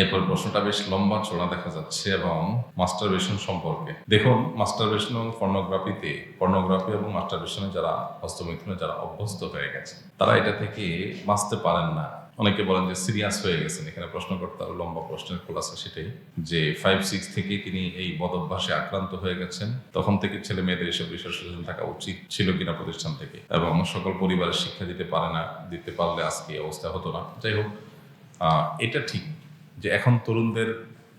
এরপর প্রশ্নটা বেশ লম্বা চড়া দেখা যাচ্ছে এবং মাস্টারবেশন সম্পর্কে। দেখুন মাস্টারবেশন এবং পর্নোগ্রাফিতে পর্নোগ্রাফি এবং মাস্টারবেশনে যারা হস্তমৈথুনে, যারা অভ্যস্ত হয়ে গেছে, তারা এটা থেকে বাঁচতে পারেন না। অনেকে বলেন যে সিরিয়াস হয়ে গেছেন। এখানে প্রশ্নকর্তার লম্বা প্রশ্নের খোলাসা সেটাই, যে ফাইভ সিক্স থেকে তিনি এই বদভ্যাসে আক্রান্ত হয়ে গেছেন। তখন থেকে ছেলে মেয়েদের এসব বিষয়ে সচেতন থাকা উচিত ছিল কিনা প্রতিষ্ঠান থেকে এবং সকল পরিবারের শিক্ষা দিতে পারে না, দিতে পারলে আজকে অবস্থা হতো না। যাই হোক এটা ঠিক যে এখন তরুণদের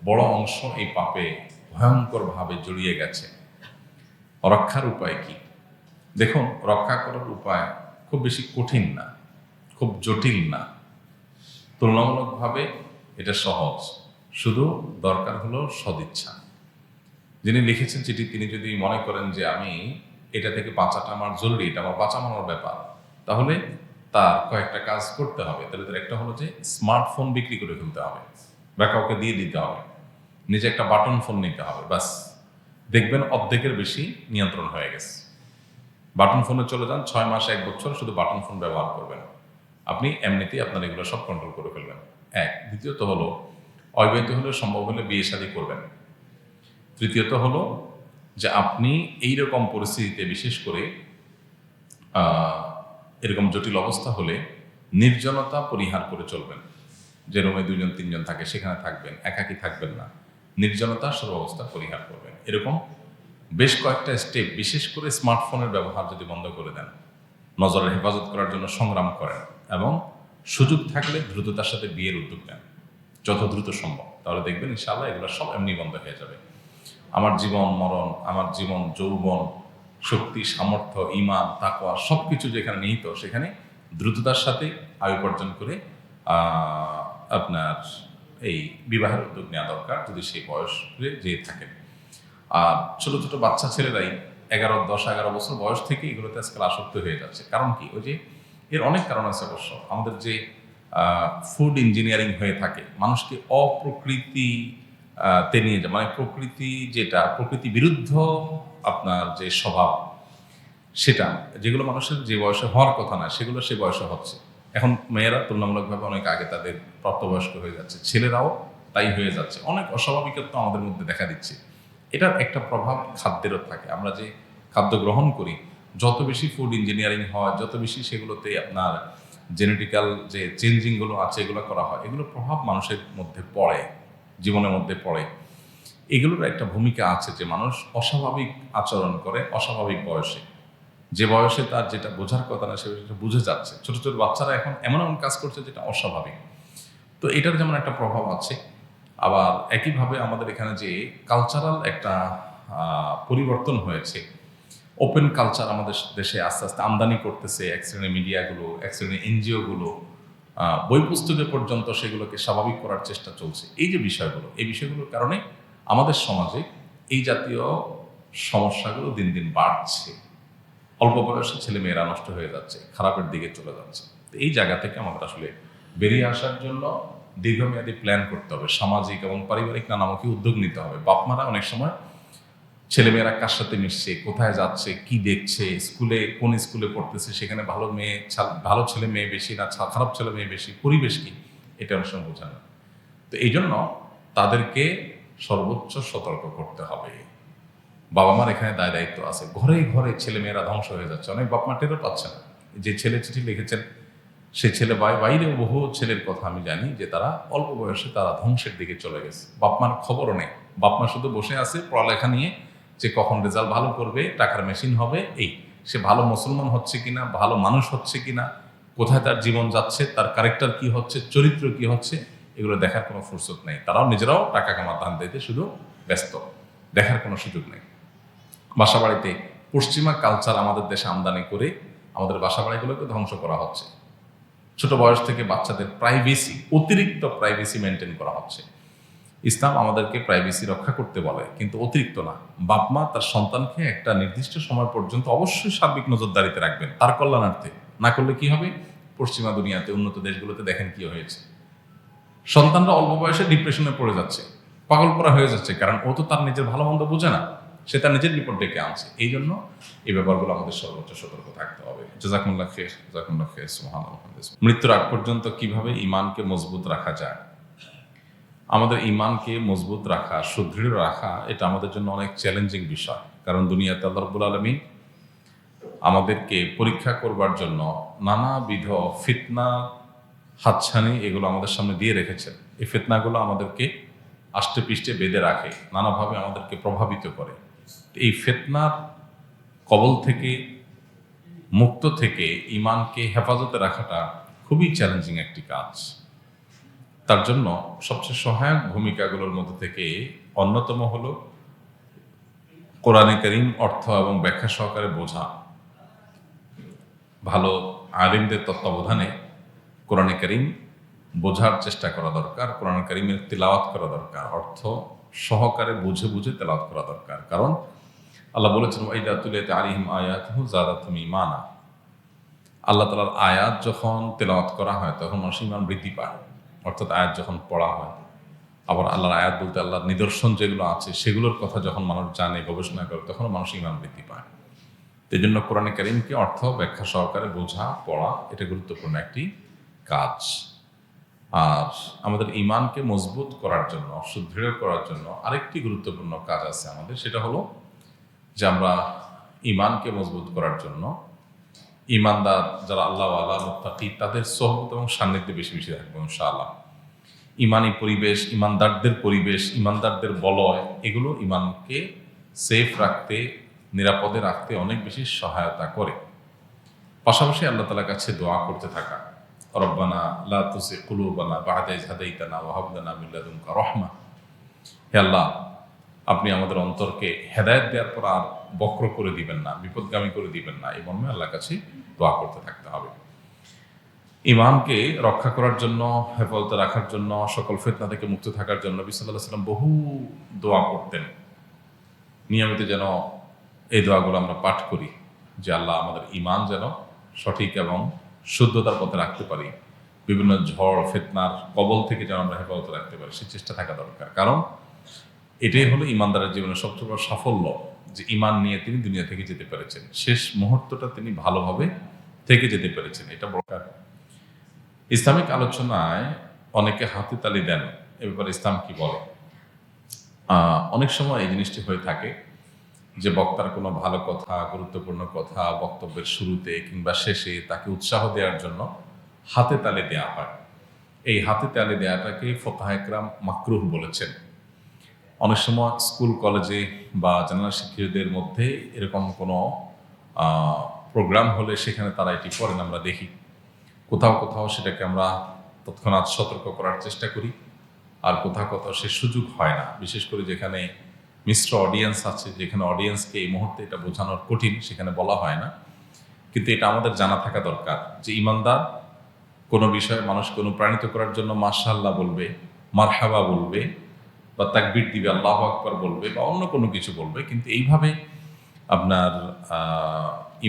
বড় অংশ এই পাপে ভয়ঙ্করভাবে জড়িয়ে গেছে। রক্ষার উপায় কি? দেখুন, রক্ষা করার উপায় খুব বেশি কঠিন না, খুব জটিল না। তুলনামূলকভাবে এটা সহজ। শুধু দরকার হলো সদিচ্ছা। যিনি লিখেছেন চিঠি, তিনি যদি মনে করেন যে আমি এটা থেকে বাঁচাটা আমার জরুরি, এটা আমার বাঁচানোর ব্যাপার, তাহলে তার কয়েকটা কাজ করতে হবে। তাহলে তার একটা হলো যে স্মার্টফোন বিক্রি করে ফেলতে হবে। বা কাউকে দিয়ে দিতে হবে। নিজে একটা বাটন ফোন নিতে হবে বাস দেখবেন অর্ধেকের বেশি নিয়ন্ত্রণ হয়ে গেছে। বাটন ফোনে চলে যান, ছয় মাস, এক বছর শুধু বাটন ফোন ব্যবহার করবেন। আপনি এমনিতেই আপনার এগুলো সব কন্ট্রোল করে ফেলবেন। এক, দ্বিতীয়ত হলো অবিবাহিত হলে সম্ভব হলে বিয়ে শাদী করবেন। তৃতীয়ত হলো, যে আপনি এই রকম পরিস্থিতিতে বিশেষ করে এরকম জটিল অবস্থা হলে নির্জনতা পরিহার করে চলবেন। যে রুমে দুজন তিনজন থাকে, সেখানে থাকবেন, একাকি থাকবেন না। নির্জনতা সর্বাবস্থা পরিহার করবেন। এরকম বেশ কয়েকটা স্টেপ বিশেষ করে স্মার্টফোনের ব্যবহার যদি বন্ধ করে দেন, নজরের হেফাজত করার জন্য সংগ্রাম করেন এবং সুযোগ থাকলে দ্রুততার সাথে বিয়ের উদ্যোগ নেন। যত দ্রুত সম্ভব। তাহলে দেখবেন ইনশাআল্লাহ এগুলো সব এমনি বন্ধ হয়ে যাবে। আমার জীবন, মরণ, আমার জীবন, যৌবন, শক্তি, সামর্থ্য ইমান তাকওয়া সব কিছু যেখানে নিহিত, সেখানে দ্রুততার সাথে আয়ু উপার্জন করে আপনার এই বিবাহের উদ্যোগ নেওয়া দরকার যদি সেই বয়স যেয়ে থাকেন। আর ছোট ছোট বাচ্চা ছেলেরাই এগারো, দশ, এগারো বছর বয়স থেকে এগুলোতে আজকাল আসক্ত হয়ে যাচ্ছে। কারণ কি? ওই যে এর অনেক কারণ আছে অবশ্য। আমাদের যে ফুড ইঞ্জিনিয়ারিং হয়ে থাকে, মানুষকে অপ্রকৃতি তে নিয়ে যায়। মানে প্রকৃতি যেটা, প্রকৃতি বিরুদ্ধ আপনার যে স্বভাব, সেটা যেগুলো মানুষের যে বয়সে হওয়ার কথা না, সেগুলো সে বয়সে হচ্ছে। এখন মেয়েরা তুলনামূলকভাবে অনেক আগে তাদের প্রাপ্তবয়স্ক হয়ে যাচ্ছে। ছেলেরাও তাই হয়ে যাচ্ছে। অনেক অস্বাভাবিকত্ব আমাদের মধ্যে দেখা দিচ্ছে। এটার একটা প্রভাব খাদ্যেরও থাকে। আমরা যে খাদ্য গ্রহণ করি, যত বেশি ফুড ইঞ্জিনিয়ারিং হয়, যত বেশি সেগুলোতে আপনার জেনেটিক্যাল যে চেঞ্জিংগুলো আছে, এগুলো করা হয়, এগুলোর প্রভাব মানুষের মধ্যে পড়ে, জীবনের মধ্যে পড়ে। এগুলোর একটা ভূমিকা আছে যে মানুষ অস্বাভাবিক আচরণ করে অস্বাভাবিক বয়সে। যে বয়সে তার যেটা বোঝার কথা না সেটা বুঝে যাচ্ছে। ছোট ছোট বাচ্চারা এখন এমন এমন কাজ করছে যেটা অস্বাভাবিক। তো এটার যেমন একটা প্রভাব আছে, আবার একইভাবে আমাদের এখানে যে কালচারাল একটা পরিবর্তন হয়েছে ওপেন কালচার আমাদের দেশে আস্তে আস্তে আমদানি করতেছে, এক শ্রেণির মিডিয়াগুলো এক শ্রেণির এনজিওগুলো বই পুস্তকে পর্যন্ত সেগুলোকে স্বাভাবিক করার চেষ্টা চলছে। এই যে বিষয়গুলো, এই বিষয়গুলোর কারণে আমাদের সমাজে এই জাতীয় সমস্যাগুলো দিন দিন বাড়ছে। অল্প বয়সে ছেলে মেয়েরা নষ্ট হয়ে যাচ্ছে, খারাপের দিকে চলে যাচ্ছে। এই জায়গা থেকে আমাদের আসলে বেরিয়ে আসার জন্য দীর্ঘমেয়াদী প্ল্যান করতে হবে। সামাজিক এবং পারিবারিক নানামুখী উদ্যোগ নিতে হবে। বাপমারা অনেক সময় ছেলেমেয়েরা কার সাথে মিশছে, কোথায় যাচ্ছে, কি দেখছে, স্কুলে কোন স্কুলে পড়তেছে, সেখানে ভালো মেয়ে ভালো ছেলে মেয়ে বেশি না খারাপ ছেলে মেয়ে বেশি, পরিবেশ কি? এটা অনেক সময় বোঝা না তো এই জন্য তাদেরকে সর্বোচ্চ সতর্ক করতে হবে। বাবা মার এখানে দায় দায়িত্ব আছে। ঘরে ঘরে ছেলে মেয়েরা ধ্বংস হয়ে যাচ্ছে। অনেক বাপ মা টেরও পাচ্ছে না। যে ছেলে চিঠি লিখেছেন, সে ছেলে বাই বাইরে বহু ছেলের কথা আমি জানি যে তারা অল্প বয়সে তারা ধ্বংসের দিকে চলে গেছে। বাপ মার খবরও নেই। বাপ মা শুধু বসে আছে পড়ালেখা নিয়ে যে কখন রেজাল্ট ভালো করবে, টাকার মেশিন হবে, এই। সে ভালো মুসলমান হচ্ছে কিনা, ভালো মানুষ হচ্ছে কিনা, কোথায় তার জীবন যাচ্ছে, তার ক্যারেক্টার কি হচ্ছে, চরিত্র কি হচ্ছে, এগুলো দেখার কোনো ফুরসত নেই। তারাও নিজেরাও টাকা কামার ধান দিতে শুধু ব্যস্ত। দেখার কোনো সুযোগ নেই। বাসা বাড়িতে পশ্চিমা কালচার আমাদের দেশে আমদানি করে আমাদের বাসা বাড়িগুলোকে ধ্বংস করা হচ্ছে। ছোট বয়স থেকে বাচ্চাদের প্রাইভেসি অতিরিক্ত প্রাইভেসি মেনটেন করা হচ্ছে। ইসলাম আমাদেরকে প্রাইভেসি রক্ষা করতে বলে, কিন্তু অতিরিক্ত না। বাপ মা তার সন্তানকে একটা নির্দিষ্ট সময় পর্যন্ত অবশ্যই সার্বিক নজরদারিতে রাখবেন, তার কল্যাণার্থে। না করলে কি হবে? পশ্চিমা দুনিয়াতে, উন্নত দেশগুলোতে দেখেন কি হয়েছে। সন্তানরা অল্প বয়সে ডিপ্রেশনে পড়ে যাচ্ছে, পাগল করা হয়ে যাচ্ছে, কারণ ও তো তার নিজের ভালো মন্দ বোঝে না। সে তার নিজের বিপদ ডেকে আনছে। এই জন্য এই ব্যাপারগুলো আমাদের সর্বোচ্চ সতর্ক থাকতে হবে। মৃত্যুর আগ পর্যন্ত কীভাবে ইমানকে মজবুত রাখা যায়? আমাদের ইমানকে মজবুত রাখা, সুদৃঢ় রাখা, এটা আমাদের জন্য অনেক চ্যালেঞ্জিং বিষয়। কারণ দুনিয়াতে আল্লাহ আলমী আমাদেরকে পরীক্ষা করবার জন্য নানাবিধ ফিতনা, হাতছানি এগুলো আমাদের সামনে দিয়ে রেখেছেন। এই ফিতনাগুলো আমাদেরকে আষ্টে পৃষ্ঠে বেঁধে রাখে, নানাভাবে আমাদেরকে প্রভাবিত করে। এই ফেতনার কবল থেকে, মুক্ত থেকে ইমানকে হেফাজতে রাখাটা খুবই চ্যালেঞ্জিং একটি কাজ। তার জন্য সবচেয়ে সহায়ক ভূমিকাগুলোর মধ্যে থেকে অন্যতম হলো কোরআনে করিম অর্থ এবং ব্যাখ্যা সহকারে বোঝা। ভালো আলিমদের তত্ত্বাবধানে কোরআনে করিম বোঝার চেষ্টা করা দরকার, কোরআন করিমের তেলাওয়াত করা দরকার। অর্থ সহকারে বুঝে বুঝে তেলাওয়াত করা দরকার। কারণ আল্লাহ বলেছেন ওয়াইদা তুলে আলিহিম আয়াত জাদা তুমি মানা আল্লাহ তালার আয়াত যখন তেলাওয়াত করা হয়, তখন মানুষ ইমান বৃদ্ধি পায়। অর্থাৎ আয়াত যখন পড়া হয়, আবার আল্লাহর আয়াত বলতে আল্লাহর নিদর্শন যেগুলো আছে, সেগুলোর কথা যখন মানুষ জানে, গবেষণা করে, তখন মানুষ ইমান বৃদ্ধি পায়। এই জন্য কোরআনে করিমকে অর্থ ব্যাখ্যা সহকারে বোঝা, পড়া, এটা গুরুত্বপূর্ণ একটি কাজ। আর আমাদের ইমানকে মজবুত করার জন্য, সুদৃঢ় করার জন্য আরেকটি গুরুত্বপূর্ণ কাজ আছে আমাদের, সেটা হলো যে আমরা ইমানকে মজবুত করার জন্য ইমানদার যারা আল্লাহ আল্লাহ মুত্তাকি, তাদের সহবত এবং সান্নিধ্যে বেশি বেশি থাকব ইনশাআল্লাহ। ইমানি পরিবেশ ইমানদারদের পরিবেশ ইমানদারদের বলয়, এগুলো ইমানকে সেফ রাখতে, নিরাপদে রাখতে অনেক বেশি সহায়তা করে। পাশাপাশি আল্লাহ তালার কাছে দোয়া করতে থাকা। রব্বানা লা তুসি কুলুবানা বাহাদা ইজ হাদাইতানা ওয়া হাব লানা মিন লাদুনকা হে আল্লাহ, আপনি আমাদের অন্তরকে হেদায়েত দেওয়ার পর আর বক্র করে দিবেন না, বিপদগামী করে দিবেন না। এই মর্মে আল্লাহর কাছে দোয়া করতে থাকতে হবে। ইমানকে রক্ষা করার জন্য, হেফাজতে রাখার জন্য, সকল ফেতনা থেকে মুক্ত থাকার জন্য বিসাল্লাহ সাল্লাম বহু দোয়া করতেন। নিয়মিত যেন এই দোয়াগুলো আমরা পাঠ করি, যে আল্লাহ আমাদের ইমান যেন সঠিক এবং শুদ্ধতার পথে রাখতে পারি, বিভিন্ন ঝড়, ফেতনার কবল থেকে যেন আমরা হেফাজতে রাখতে পারি সে চেষ্টা থাকা দরকার। কারণ এটাই হলো ইমানদারের জীবনের সবচেয়ে বড় সাফল্য, যে ইমান নিয়ে তিনি দুনিয়া থেকে যেতে পেরেছেন। শেষ মুহূর্তটা তিনি ভালোভাবে থেকে যেতে পেরেছেন, এটা বড় কারণ। ইসলামিক আলোচনায় অনেকে হাতে তালি দেন, এ ব্যাপারে ইসলাম কি বলে? অনেক সময় এই জিনিসটি হয়ে থাকে যে বক্তার কোনো ভালো কথা, গুরুত্বপূর্ণ কথা বক্তব্যের শুরুতে কিংবা শেষে তাকে উৎসাহ দেওয়ার জন্য হাতে তালে দেওয়া হয়। এই হাতে তালে দেওয়াটাকে ফোকাহ একরাম মাকরুহ বলেছেন। অনেক সময় স্কুল, কলেজে বা জেনারেল শিক্ষিতদের মধ্যে এরকম কোনো প্রোগ্রাম হলে সেখানে তারা এটি করেন, আমরা দেখি। কোথাও কোথাও সেটাকে আমরা তৎক্ষণাৎ সতর্ক করার চেষ্টা করি, আর কোথাও কোথাও সে সুযোগ হয় না। বিশেষ করে যেখানে মিশ্র অডিয়েন্স আছে, যেখানে অডিয়েন্সকে এই মুহূর্তে এটা বোঝানোর কঠিন, সেখানে বলা হয় না। কিন্তু এটা আমাদের জানা থাকা দরকার যে ইমানদার কোনো বিষয়ে মানুষকে অনুপ্রাণিত করার জন্য মাশাল্লাহ বলবে, মারহাবা বলবে, বা তাকবির দিবে, আল্লাহ আকবর বলবে, বা অন্য কোনো কিছু বলবে। কিন্তু এইভাবে আপনার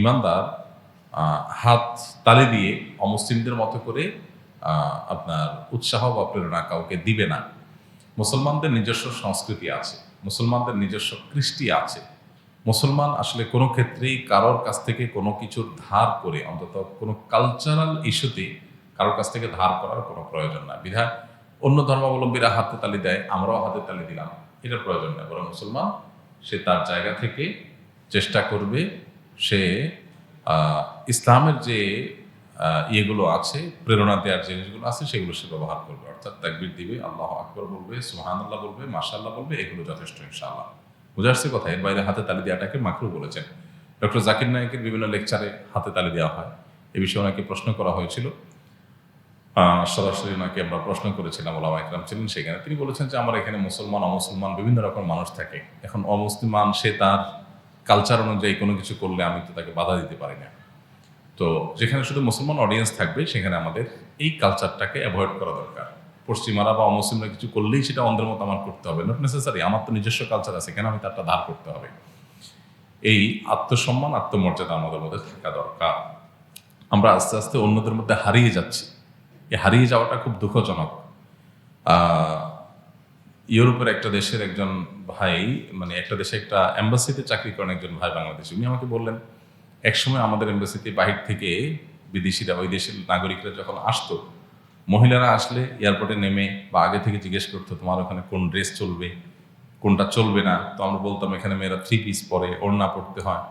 ইমানদার হাত তালে দিয়ে অমুসলিমদের মতো করে আপনার উৎসাহ বা প্রেরণা কাউকে দিবে না। মুসলমানদের নিজস্ব সংস্কৃতি আছে। মুসলমানদের নিজস্ব কৃষ্টি আছে। মুসলমান আসলে কোনো ক্ষেত্রেই কারোর কাছ থেকে কোনো কিছুর ধার করে, অন্তত কোনো কালচারাল ইস্যুতে কারোর কাছ থেকে ধার করার কোনো প্রয়োজন না। বিধায় অন্য ধর্মাবলম্বীরা হাতে তালি দেয়, আমরাও হাতে তালি দিলাম। এটার প্রয়োজন নেই বরং মুসলমান সে তার জায়গা থেকে চেষ্টা করবে, সে ইসলামের যে ইয়েগুলো আছে, প্রেরণা দেওয়ার জিনিসগুলো আছে, সেগুলো সে ব্যবহার করবে। অর্থাৎ তাকবির দিবে, আল্লাহ আকবর বলবে সুহান আল্লাহ বলবে মাশাল্লাহ বলবে, এগুলো যথেষ্ট ইনশাআল্লাহ। বুঝাচ্ছে কথা এর বাইরে হাতে তালি দেওয়াটাকে মাকরু বলেছেন। ডক্টর জাকির নায়কের বিভিন্ন লেকচারে হাতে তালি দেওয়া হয়। এ বিষয়ে ওনাকে প্রশ্ন করা হয়েছিল। সরাসরি ওনাকে আমরা প্রশ্ন করেছিলাম, ওলামা একরাম ছিলেন সেখানে। তিনি বলেছেন যে, আমার এখানে মুসলমান, অমুসলমান বিভিন্ন রকম মানুষ থাকে। এখন অমুসলিমান, সে তার কালচার অনুযায়ী কোনো কিছু করলে আমি তো তাকে বাধা দিতে পারি না। তো যেখানে শুধু মুসলমান অডিয়েন্স থাকবে, সেখানে আমাদের এই কালচারটাকে অ্যাভয়েড করা দরকার। পশ্চিমারা বা অমুসলিমরা কিছু করলেই সেটা অন্ধের মতো আমার করতে হবে। নট নেসেসারি আমার তো নিজস্ব কালচার আছে, কেন আমি তারটা ধার করতে হবে? এই আত্মসম্মান, আত্মমর্যাদা আমাদের মধ্যে থাকা দরকার। আমরা আস্তে আস্তে অন্যদের মধ্যে হারিয়ে যাচ্ছি। এই হারিয়ে যাওয়াটা খুব দুঃখজনক। ইউরোপের একটা দেশের একজন ভাই মানে একটা দেশে একটা এম্বাসিতে চাকরি করেন একজন ভাই বাংলাদেশি। উনি আমাকে বললেন একসময় আমাদের এম্বাসিতে বাহির থেকে বিদেশিরা, ওই দেশের নাগরিকরা যখন আসতো, মহিলারা আসলে এয়ারপোর্টে নেমে বা আগে থেকে জিজ্ঞেস করতো, তোমার ওখানে কোন ড্রেস চলবে? কোনটা চলবে না? তো আমরা বলতাম, এখানে মেয়েরা থ্রি পিস পরে, ওড়না পড়তে হয়।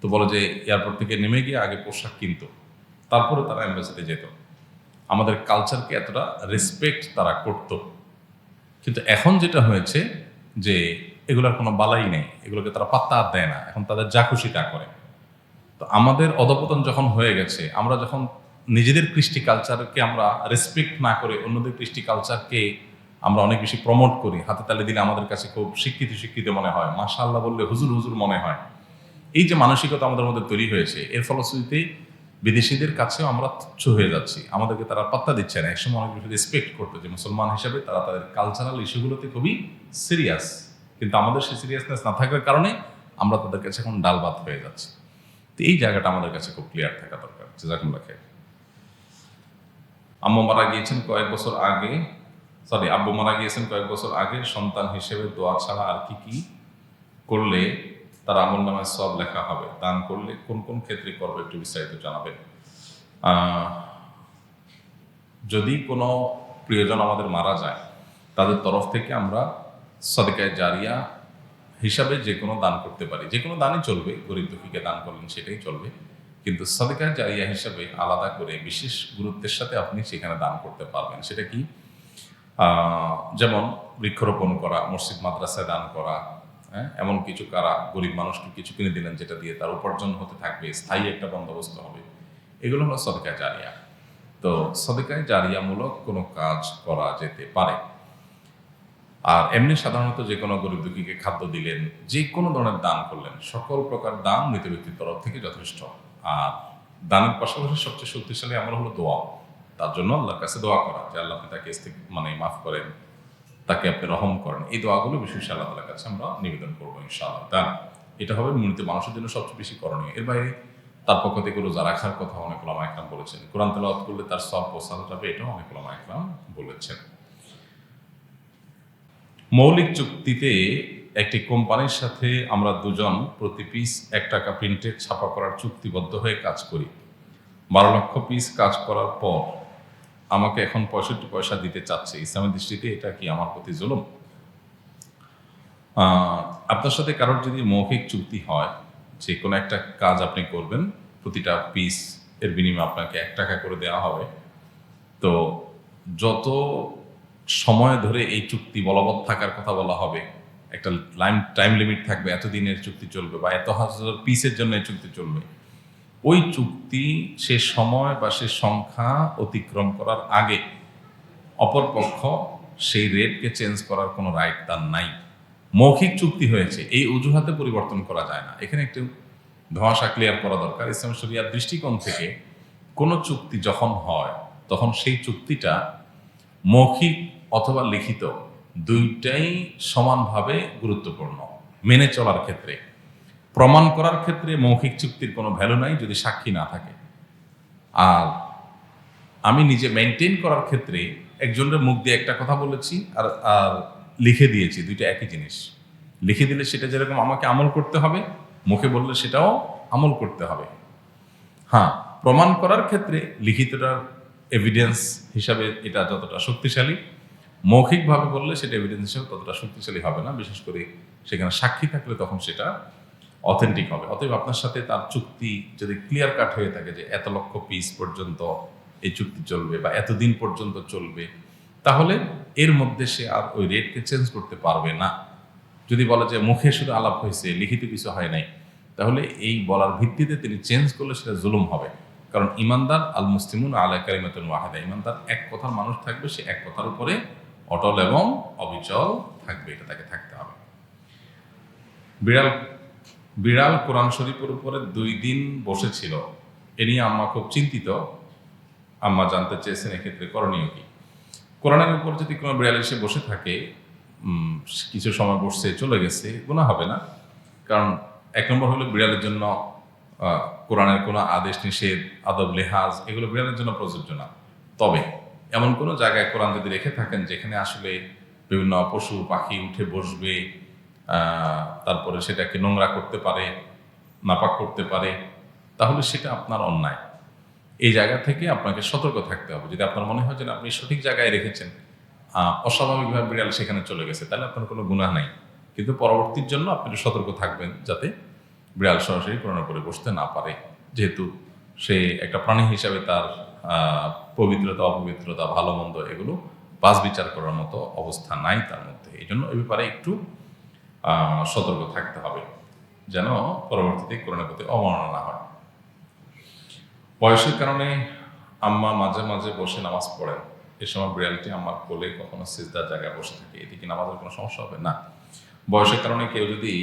তো বলো যে এয়ারপোর্ট থেকে নেমে গিয়ে আগে পোশাক কিনতো। তারপরে তারা অ্যাম্বাসিতে যেত। আমাদের কালচারকে এতটা রেসপেক্ট তারা করত। কিন্তু এখন যেটা হয়েছে যে, এগুলোর কোনো বালাই নেই। এগুলোকে তারা পাত্তা দেয় না। এখন তাদের যা খুশি তা করে। তো আমাদের অধপতন যখন হয়ে গেছে, আমরা যখন নিজেদের কৃষ্টি কালচারকে আমরা রেসপেক্ট না করে অন্যদের কৃষ্টি কালচারকে আমরা অনেক বেশি প্রমোট করি, হাতে তালে দিলে আমাদের কাছে খুব স্বীকৃতি স্বীকৃতি মনে হয়, মাশাআল্লাহ বললে হুজুর হুজুর মনে হয়। এই যে মানসিকতা আমাদের মধ্যে তৈরি হয়েছে, এর ফলশ্রুতিতে বিদেশিদের কাছেও আমরা তুচ্ছ হয়ে যাচ্ছি। আমাদেরকে তারা পাত্তা দিচ্ছে না। একসময় অনেক বেশি রেসপেক্ট করতো যে মুসলমান হিসাবে তারা তাদের কালচারাল ইস্যুগুলোতে খুবই সিরিয়াস কিন্তু আমাদের সেই সিরিয়াসনেস না থাকার কারণে আমরা তাদের কাছে এখন ডাল ভাত হয়ে যাচ্ছি। তো এই জায়গাটা আমাদের কাছে খুব ক্লিয়ার থাকা দরকার, জাজাকুল্লাহ খাই আম্মু মারা গিয়েছেন কয়েক বছর আগে সরি আব্বু মারা গিয়েছেন কয়েক বছর আগে, সন্তান হিসেবে দোয়া ছাড়া আর কি কি করলে তার আমল নামায় সব লেখা হবে, দান করলে কোন কোন ক্ষেত্রে করবে একটু বিস্তারিত জানাবেন। যদি কোনো প্রিয়জন আমাদের মারা যায়, তাদের তরফ থেকে আমরা সদিকায় জারিয়া হিসাবে যে কোনো দান করতে পারি। যে কোনো দানই চলবে, গরিব দুঃখীকে দান করলেন সেটাই চলবে। কিন্তু সদিকায় জারিয়া হিসাবে আলাদা করে বিশেষ গুরুত্বের সাথে আপনি সেখানে দান করতে পারবেন। সেটা কি? যেমন বৃক্ষরোপণ করা, মসজিদ, মাদ্রাসায় দান করা হ্যাঁ? এমন কিছু কারা গরিব মানুষকে কিছু কিনে দিলেন যেটা দিয়ে তার উপার্জন হতে থাকবে, স্থায়ী একটা বন্দোবস্ত হবে। এগুলো হলো সদকায় জারিয়া। তো সদকায় জারিয়ামূলক কোনো কাজ করা যেতে পারে। আর এমনি সাধারণত যে কোনো গরিব দুঃখীকে খাদ্য দিলেন, যে কোনো ধরনের দান করলেন, সকল প্রকার দান মৃত ব্যক্তির তরফ থেকে যথেষ্ট। আর দানের পাশাপাশি সবচেয়ে শক্তিশালী আমল হলো দোয়া। তার জন্য আল্লাহর কাছে দোয়া করা, যে আল্লাহ আপনি তাকে মানে মাফ করেন, তাকে আপনি রহম করেন। এই দোয়াগুলো বিশেষ আল্লাহ তালার কাছে আমরা নিবেদন করব ইনশাআল্লাহ। তা এটা হবে মৃত মানুষের জন্য সবচেয়ে বেশি করণীয়। এর বাইরে তার পক্ষ থেকে রোজা রাখার কথা অনেক ওলামা একরাম বলেছেন। কোরআন তেলাওয়াত করলে তার সব পোষানো যাবে এটাও অনেক ওলামা একরাম বলেছেন। মৌলিক চুক্তিতে একটি কোম্পানির সাথে আমরা দুজন প্রতি পিস এক টাকা প্রিন্টেড ছাপা করার চুক্তিবদ্ধ হয়ে কাজ করি। বারো লক্ষ পিস কাজ করার পর আমাকে এখন পঁয়ষট্টি পয়সা দিতে চাচ্ছে। ইসলামের দৃষ্টিতে এটা কি আমার প্রতি জুলুম? আপনার সাথে কারোর যদি মৌখিক চুক্তি হয়, যে কোনো একটা কাজ আপনি করবেন, প্রতিটা পিস এর বিনিময়ে আপনাকে এক টাকা করে দেওয়া হবে। তো যত সময় ধরে এই চুক্তি বলবৎ থাকার কথা বলা হবে। একটা লাইম টাইম লিমিট থাকবে, এতদিনের চুক্তি চলবে বা এত হাজার পিসের জন্য এই চুক্তি চলবে। ওই চুক্তি, সে সময় বা সে সংখ্যা অতিক্রম করার আগে অপরপক্ষ সেই রেটকে চেঞ্জ করার কোনো রাইট তার নাই। মৌখিক চুক্তি হয়েছে, এই অজুহাতে পরিবর্তন করা যায় না। এখানে একটু ধোঁয়াশা ক্লিয়ার করা দরকার। ইসলাম শরিয়ার দৃষ্টিকোণ থেকে কোনো চুক্তি যখন হয়, তখন সেই চুক্তিটা মৌখিক অথবা লিখিত দুইটাই সমানভাবে গুরুত্বপূর্ণ, মেনে চলার ক্ষেত্রে। প্রমাণ করার ক্ষেত্রে মৌখিক চুক্তির কোনো ভ্যালু নাই যদি সাক্ষী না থাকে। আর আমি নিজে মেনটেন করার ক্ষেত্রে একজনের মুখ দিয়ে একটা কথা বলেছি আর আর লিখে দিয়েছি, দুইটা একই জিনিস। লিখে দিলে সেটা যেরকম আমাকে আমল করতে হবে, মুখে বললে সেটাও আমল করতে হবে। হ্যাঁ প্রমাণ করার ক্ষেত্রে লিখিতটার এভিডেন্স হিসাবে এটা যতটা শক্তিশালী মৌখিকভাবে বললে সেটা এভিডেন্স হিসাবে ততটা শক্তিশালী হবে না, বিশেষ করে সেখানে সাক্ষী থাকলে তখন সেটা অথেন্টিক হবে। অতএব আপনার সাথে তার চুক্তি যদি ক্লিয়ার কাট হয়ে থাকে যে এত লক্ষ পিস পর্যন্ত এই চুক্তি চলবে বা এতদিন পর্যন্ত চলবে, তাহলে এর মধ্যে সে আর ওই রেটকে চেঞ্জ করতে পারবে না। যদি বলে যে মুখে শুধু আলাপ হয়েছে, লিখিত কিছু হয় নাই, তাহলে এই বলার ভিত্তিতে তিনি চেঞ্জ করলে সেটা জুলুম হবে। কারণ ইমানদার আল মুসলিমুন আলা কারিমাতুন ওয়াহেদা, ইমানদার এক কথার মানুষ থাকবে, সে এক কথার উপরে অটল এবং অবিচল থাকবে, এটা তাকে থাকতে হবে। বিড়াল বিড়াল কোরআন শরীফের উপরে দুই দিন বসেছিল। এ নিয়ে আম্মা খুব চিন্তিত। আম্মা জানতে চেয়েছেন, এক্ষেত্রে করণীয় কি? কোরআনের উপর যদি কোনো বিড়াল এসে বসে থাকে কিছু সময় বসছে চলে গেছে গুণা হবে না। কারণ এক নম্বর হলো বিড়ালের জন্য কোরআনের কোনো আদেশ, নিষেধ, আদব, লেহাজ, এগুলো বিড়ালের জন্য প্রযোজ্য না। তবে এমন কোনো জায়গায় কোরআন যদি রেখে থাকেন যেখানে আসলে বিভিন্ন পশু পাখি উঠে বসবে তারপরে সেটাকে নোংরা করতে পারে, নাপাক করতে পারে, তাহলে সেটা আপনার অন্যায়। এই জায়গা থেকে আপনাকে সতর্ক থাকতে হবে। যদি আপনার মনে হয় যে আপনি সঠিক জায়গায় রেখেছেন অস্বাভাবিকভাবে বিড়াল সেখানে চলে গেছে, তাহলে আপনার কোনো গুণা নাই। কিন্তু পরবর্তীর জন্য আপনি সতর্ক থাকবেন যাতে বিড়াল সরাসরি কোনো করে বসতে না পারে। যেহেতু সে একটা প্রাণী হিসাবে তার পবিত্রতা, অপবিত্রতা, ভালো, মন্দ এগুলো বাস বিচার করার মতো অবস্থা নাই তার মধ্যে। এই জন্য এই ব্যাপারে একটু সতর্ক থাকতে হবে যেন পরবর্তীতে করোনার প্রতি অবমাননা না হয়। বয়সের কারণে আম্মা মাঝে মাঝে বসে নামাজ পড়েন। এ সময় বিড়ালটি আমার কোলে কখনো সিজদার জায়গায় বসে থাকে। এদিকে নামাজের কোনো সমস্যা হবে? না। বয়সের কারণে কেউ যদি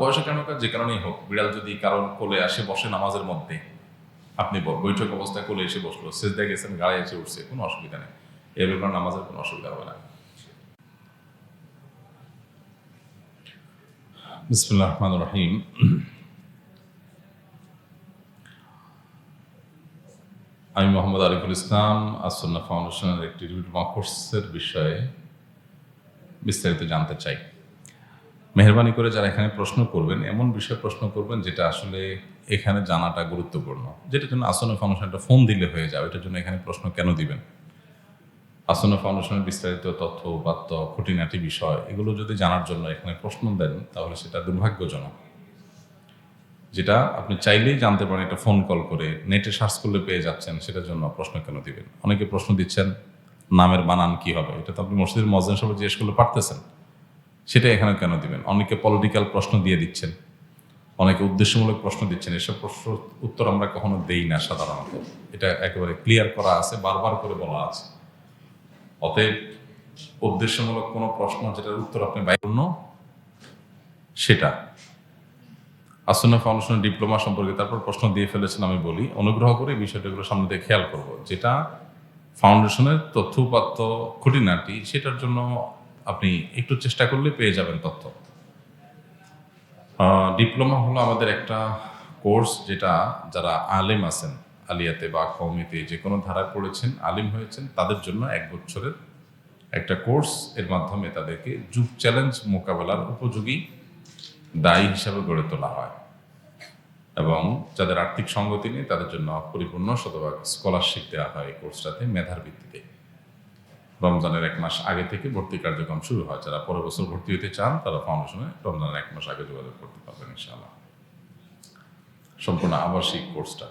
বয়সের কারণে যে কারণেই হোক, বিড়াল যদি কারোর কোলে আসে, বসে নামাজের মধ্যে আপনি বৈঠক অবস্থায় কোলে এসে বসল, সিজদায় গেছেন, গায়ে এসে উঠছে, কোনো অসুবিধা নেই। এর ব্যাপারে নামাজের কোনো অসুবিধা হবে না। বিসমুল্লাহ রহমান রহিম। আমি মোহাম্মদ আরিফুল ইসলাম আসন্না ফাউন্ডেশনের একটি ডিপ্লোমা কোর্সের বিষয়ে বিস্তারিত জানতে চাই। মেহরবানি করে যারা এখানে প্রশ্ন করবেন, এমন বিষয়ে প্রশ্ন করবেন যেটা আসলে এখানে জানাটা গুরুত্বপূর্ণ। যেটার জন্য আসন্ন ফাউন্ডেশনটা ফোন দিলে হয়ে যাবে, এটার জন্য এখানে প্রশ্ন কেন দিবেন? আসন্ন ফাউন্ডেশনের বিস্তারিত তথ্য, উপাত্ত, খুঁটিনাটি বিষয়, এগুলো যদি জানার জন্য এখানে প্রশ্ন দেন, তাহলে সেটা দুর্ভাগ্যজনক। যেটা আপনি চাইলেই জানতে পারেন, একটা ফোন কল করে নেটে সার্চ করলে পেয়ে যাচ্ছেন, সেটার জন্য প্রশ্ন কেন দিবেন? অনেকে প্রশ্ন দিচ্ছেন, নামের বানান কি হবে? এটা তো আপনি মসজিদের মসজিদ সবাই জিজ্ঞেস করলে পারতেছেন। সেটা এখানে কেন দিবেন? অনেকে পলিটিক্যাল প্রশ্ন দিয়ে দিচ্ছেন। অনেকে উদ্দেশ্যমূলক প্রশ্ন দিচ্ছেন। এসব প্রশ্ন উত্তর আমরা কখনো দেই না সাধারণত। এটা একেবারে ক্লিয়ার করা আছে, বারবার করে বলা আছে। অতএব উদ্দেশ্যমূলক কোনো প্রশ্ন যেটার উত্তর আপনি বাইর সেটা। আসন্ন ফাউন্ডেশনের ডিপ্লোমা সম্পর্কে তারপর প্রশ্ন দিয়ে ফেলেছেন আমি বলি। অনুগ্রহ করে বিষয়টাগুলো সামনে দিয়ে খেয়াল করব। যেটা ফাউন্ডেশনের তথ্য উপাত্ত খুঁটিনাটি, সেটার জন্য আপনি একটু চেষ্টা করলে পেয়ে যাবেন তথ্য। ডিপ্লোমা হলো আমাদের একটা কোর্স যেটা যারা আলেম আছেন, আলিয়াতে বা কৌমিতে যে কোনো ধারায় পড়েছেন, আলিম হয়েছেন, তাদের জন্য এক বছরের একটা কোর্স এর মাধ্যমে তাদেরকে যুগ চ্যালেঞ্জ মোকাবেলার উপযোগী দায়ী হিসাবে গড়ে তোলা হয়। এবং যাদের আর্থিক সঙ্গতি নেই, তাদের জন্য পরিপূর্ণ শতভাগ স্কলারশিপ দেওয়া হয় এই কোর্সটাতে মেধার ভিত্তিতে। রমজানের এক মাস আগে থেকে ভর্তি কার্যক্রম শুরু হয়। যারা পরের বছর ভর্তি হতে চান, তারা ফাউন্ডেশনে রমজানের এক মাস আগে যোগাযোগ করতে পারবেন, ইনশাআল্লাহ। সম্পূর্ণ আবাসিক কোর্সটা